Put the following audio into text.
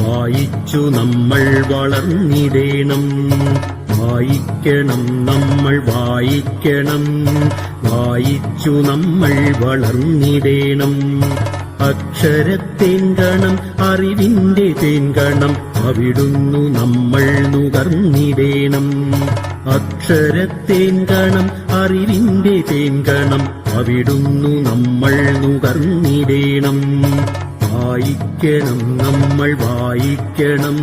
വായിച്ചു നമ്മൾ വളർന്നിടേണം. വായിക്കണം നമ്മൾ വായിക്കണം. വായിച്ചു നമ്മൾ വളർന്നിടേണം. അക്ഷരത്തേൻകണം അറിവിന്റെ തേങ്കണം അവിടുന്നു നമ്മൾ നുകർന്നിടേണം. അക്ഷരത്തേൻകണം അറിവിന്റെ തേങ്കണം അവിടുന്നു നമ്മൾ നുകർന്നിടേണം. വായിക്കണം നമ്മൾ വായിക്കണം.